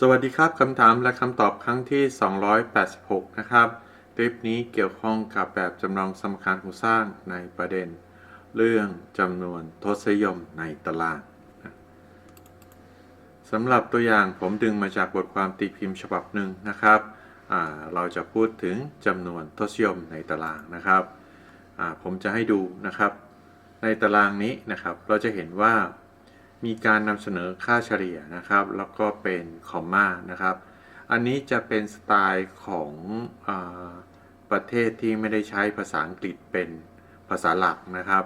สวัสดีครับคำถามและคำตอบครั้งที่ 286 นะครับ คลิปนี้เกี่ยวข้องกับแบบจำลองสมการโครงสร้างในประเด็น เรื่องจำนวนทศนิยมในตารางสำหรับตัวอย่างผมดึงมาจากบทความตีพิมพ์ฉบับหนึ่งนะครับ เราจะพูดถึงจำนวนทศนิยมในตารางนะครับ ผมจะให้ดูนะครับ ในตารางนี้นะครับ เราจะเห็นว่า มีการนำเสนอค่าเฉลี่ยนะครับ แล้วก็เป็นคอมมานะครับ อันนี้จะเป็นสไตล์ของอประเทศที่ไม่ได้ใช้ภาษาอังกฤษเป็นภาษาหลักนะครับ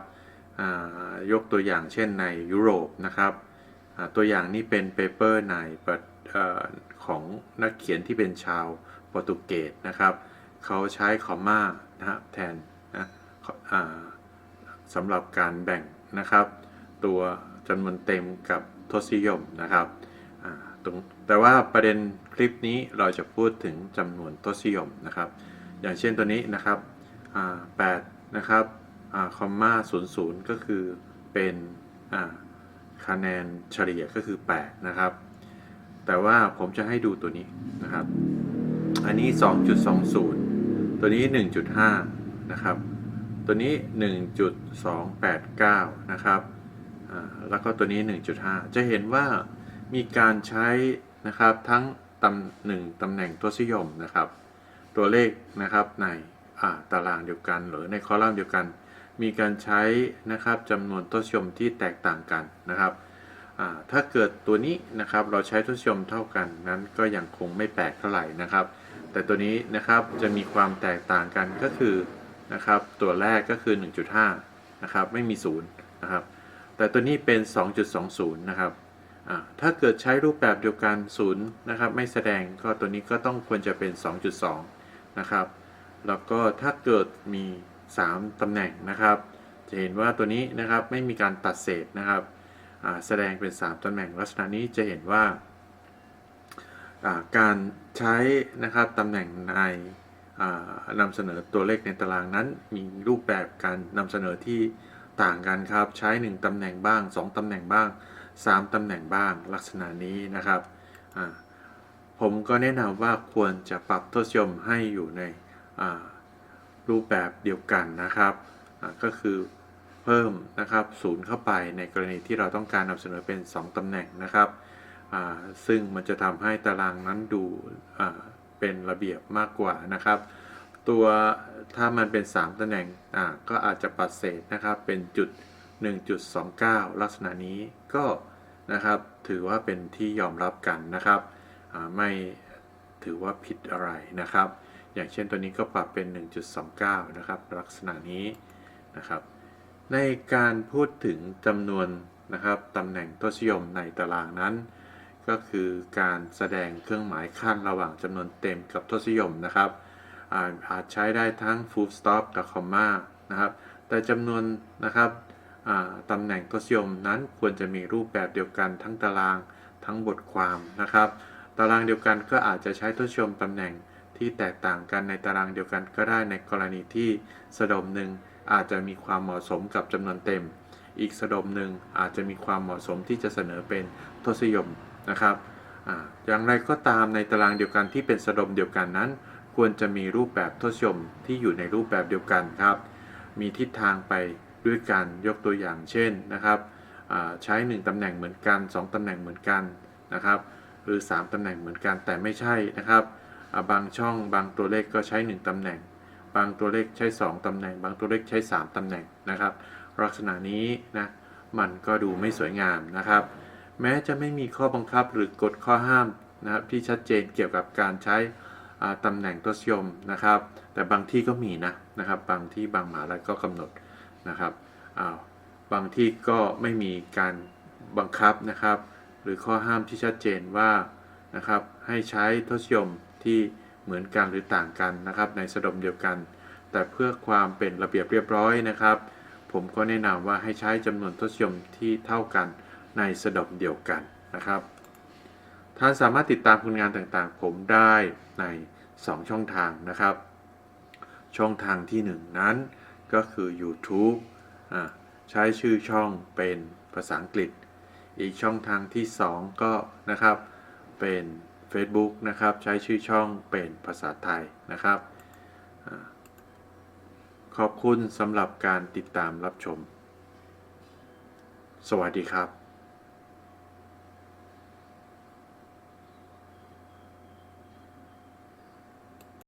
ยกตัวอย่างเช่นในยุโรปนะครับ ตัวอย่างนี้เป็นเปเปอร์ในประเอ่อของนักเขียนที่เป็นชาวโปรตุเกสนะครับ เขาใช้คอมมานะครับแทนนะสำหรับการแบ่งนะครับ ตัว จำนวนเต็มกับทศนิยมนะครับแต่ว่าประเด็นคลิปนี้เราจะพูดถึงจำนวนทศนิยมนะครับ อย่างเช่นตัวนี้นะครับอ่า8นะครับอ่าคอมมา00ก็คือเป็นคะแนนเฉลี่ยก็คือ8นะครับ แต่ว่าผมจะให้ดูตัวนี้นะครับ อันนี้ 2.20 ตัวนี้ 1.5 นะครับ ตัวนี้ 1.289 นะครับ แล้วก็ตัวนี้ 1.5 จะเห็นว่ามีการใช้นะครับทั้งตำหนึ่งตำแหน่งทศนิยมนะครับ ตัวเลขนะครับในาตารางเดียวกันหรือในคอลัมน์เดียวกัน มีการใช้นะครับจำนวนทศนิยมที่แตกต่างกันนะครับถ้าเกิดตัวนี้นะครับเราใช้ทศนิยมเท่ากันนั้นก็ยังคงไม่แปลกเท่าไหร่นะครับ แต่ตัวนี้นะครับจะมีความแตกต่างกันก็คือนะครับตัวแรกก็คือ 1.5นะครับไม่มี0นะครับ แต่ตัวนี้เป็น 2.20 นะครับ ถ้าเกิดใช้รูปแบบเดียวกัน0นะครับ ไม่แสดงก็ตัวนี้ก็ต้องควรจะเป็น 2.2 นะครับ แล้วก็ถ้าเกิดมี 3 ตำแหน่งนะครับ จะเห็นว่าตัวนี้นะครับไม่มีการตัดเศษนะครับ แสดงเป็น 3 ตำแหน่งลักษณะนี้จะเห็นว่า การใช้นะครับตำแหน่งในนำเสนอตัวเลขในตารางนั้น มีรูปแบบการนำเสนอที่ ต่างกันครับ ใช้ 1 ตำแหน่งบ้าง 2 ตำแหน่งบ้าง 3 ตำแหน่งบ้างลักษณะนี้นะครับ ผมก็แนะนำว่าควรจะปรับทศนิยมให้อยู่ในรูปแบบเดียวกันนะครับ ก็คือเพิ่มนะครับศูนย์เข้าไปในกรณีที่เราต้องการนำเสนอเป็น 2 ตำแหน่งนะครับ ซึ่งมันจะทำให้ตารางนั้นดูเป็นระเบียบมากกว่านะครับ ตัวถ้ามันเป็น 3ตำแหน่งอ่าก็อาจจะปัดเศษนะครับเป็นจุด 1.29 ลักษณะนี้ก็นะครับถือว่าเป็นที่ยอมรับกันนะครับไม่ถือว่าผิดอะไรนะครับ อย่างเช่นตัวนี้ก็ปรับเป็น 1.29 นะครับ ลักษณะนี้นะครับ ในการพูดถึงจำนวนนะครับตำแหน่งทศนิยมในตารางนั้น ก็คือการแสดงเครื่องหมายขั้นระหว่างจำนวนเต็มกับทศนิยมนะครับ อาจใช้ได้ทั้ง full stop กับ comma นะครับ แต่จำนวนนะครับตำแหน่งทศยมนั้นควรจะมีรูปแบบเดียวกันทั้งตารางทั้งบทความนะครับ ตารางเดียวกันก็อาจจะใช้ทศยมตำแหน่งที่แตกต่างกันในตารางเดียวกันก็ได้ในกรณีที่สะดมหนึ่งอาจจะมีความเหมาะสมกับจำนวนเต็ม อีกสะดมหนึ่งอาจจะมีความเหมาะสมที่จะเสนอเป็นทศยมนะครับออย่างไรก็ตามในตารางเดียวกันที่เป็นสะดมเดียวกันนั้น ควรจะมีรูปแบบทศนิยมที่อยู่ในรูปแบบเดียวกันครับ มีทิศทางไปด้วยกันยกตัวอย่างเช่นนะครับอ่าใช้ 1 ตำแหน่งเหมือนกัน 2 ตำแหน่งเหมือนกันนะครับ หรือ 3 ตำแหน่งเหมือนกันแต่ไม่ใช่นะครับ บางช่องบางตัวเลขก็ใช้ 1 ตำแหน่ง บางตัวเลขใช้ 2 ตำแหน่ง บางตัวเลขใช้ 3 ตำแหน่งนะครับ ลักษณะนี้นะมันก็ดูไม่สวยงามนะครับ แม้จะไม่มีข้อบังคับหรือกฎข้อห้ามนะครับที่ชัดเจนเกี่ยวกับการใช้ ตำแหน่งทศยมนะครับ แต่บางที่ก็มีนะนะครับ บางที่บางมหาลัยก็กำหนดนะครับอ้าวบางที่ก็ไม่มีการบังคับนะครับ หรือข้อห้ามที่ชัดเจนว่านะครับให้ใช้ทศยมที่เหมือนกันหรือต่างกันนะครับ ในสะดมเดียวกัน แต่เพื่อความเป็นระเบียบเรียบร้อยนะครับ ผมก็แนะนำว่าให้ใช้จำนวนทศยมที่เท่ากันในสะดมเดียวกันนะครับ ท่านสามารถติดตามผลงานต่างๆ ผมได้ใน 2 ช่องทางนะครับ ช่องทางที่ 1 นั้นก็คือ YouTube อใช้ชื่อช่องเป็นภาษาอังกฤษ อีกช่องทางที่ 2 ก็นะครับเป็น Facebook นะครับ ใช้ชื่อช่องเป็นภาษาไทยนะครับอขอบคุณสำหรับการติดตามรับชม สวัสดีครับ